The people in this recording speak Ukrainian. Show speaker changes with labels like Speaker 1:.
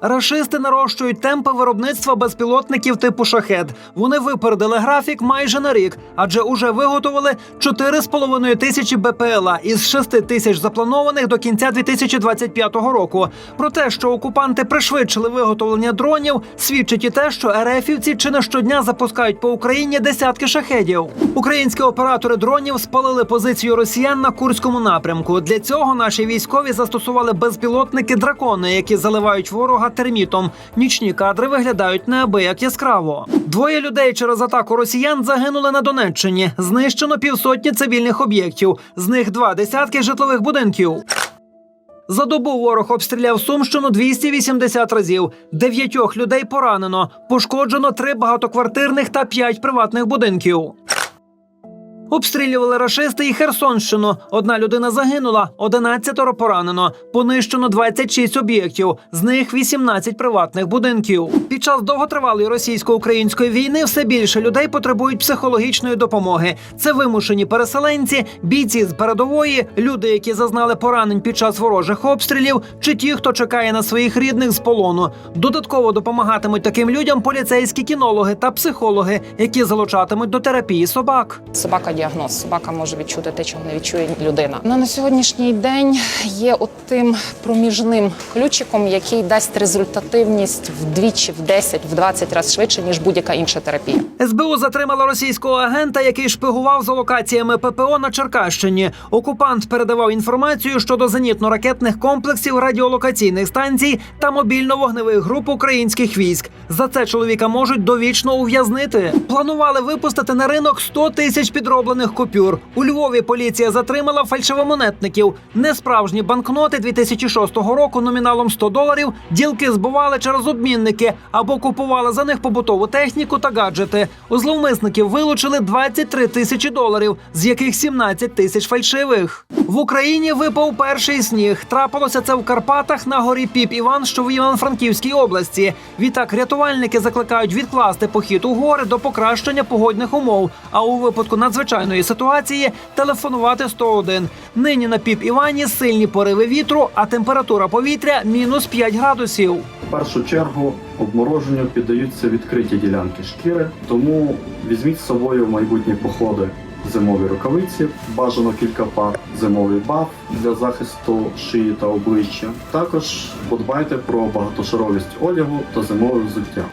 Speaker 1: Рашисти нарощують темпи виробництва безпілотників типу шахед. Вони випередили графік майже на рік, адже уже виготовили 4,5 тисячі БПЛА із 6 тисяч запланованих до кінця 2025 року. Про те, що окупанти пришвидшили виготовлення дронів, свідчить і те, що РФівці чи не щодня запускають по Україні десятки шахедів. Українські оператори дронів спалили позицію росіян на курському напрямку. Для цього наші військові застосували безпілотники дракони, які заливають ворога термітом. Нічні кадри виглядають неабияк яскраво. Двоє людей через атаку росіян загинули на Донеччині. Знищено півсотні цивільних об'єктів, з них два десятки житлових будинків. За добу ворог обстріляв Сумщину 280 разів. Дев'ятьох людей поранено. Пошкоджено три багатоквартирних та п'ять приватних будинків. Обстрілювали рашисти і Херсонщину. Одна людина загинула, 11 поранено. Понищено 26 об'єктів, з них 18 приватних будинків. Під час довготривалої російсько-української війни все більше людей потребують психологічної допомоги. Це вимушені переселенці, бійці з передової, люди, які зазнали поранень під час ворожих обстрілів, чи ті, хто чекає на своїх рідних з полону. Додатково допомагатимуть таким людям поліцейські кінологи та психологи, які залучатимуть до терапії собак.
Speaker 2: Собака діагноз. Собака може відчути те, чого не відчує людина. Вона на сьогоднішній день є от тим проміжним ключиком, який дасть результативність вдвічі, в 10, в 20 разів швидше ніж будь-яка інша терапія.
Speaker 1: СБУ затримала російського агента, який шпигував за локаціями ППО на Черкащині. Окупант передавав інформацію щодо зенітно-ракетних комплексів, радіолокаційних станцій та мобільно-вогневих груп українських військ. За це чоловіка можуть довічно ув'язнити. Планували випустити на ринок 100 тисяч підроблених купюр. У Львові поліція затримала фальшивомонетників. Несправжні банкноти 2006 року номіналом 100 доларів ділки збували через обмінники або купували за них побутову техніку та гаджети. У зловмисників вилучили 23 тисячі доларів, з яких 17 тисяч фальшивих. В Україні випав перший сніг. Трапилося це в Карпатах на горі Піп Іван, що в Івано-Франківській області. Відтак рятувальники закликають відкласти похід у гори до покращення погодних умов. А у випадку надзвичайної ситуації телефонувати 101. Нині на Піп Івані сильні пориви вітру, а температура повітря мінус 5 градусів.
Speaker 3: В першу чергу обмороженню піддаються відкриті ділянки шкіри, тому візьміть з собою в майбутні походи зимові рукавиці, бажано кілька пар, зимовий баф для захисту шиї та обличчя. Також подбайте про багатошаровість одягу та зимове взуття.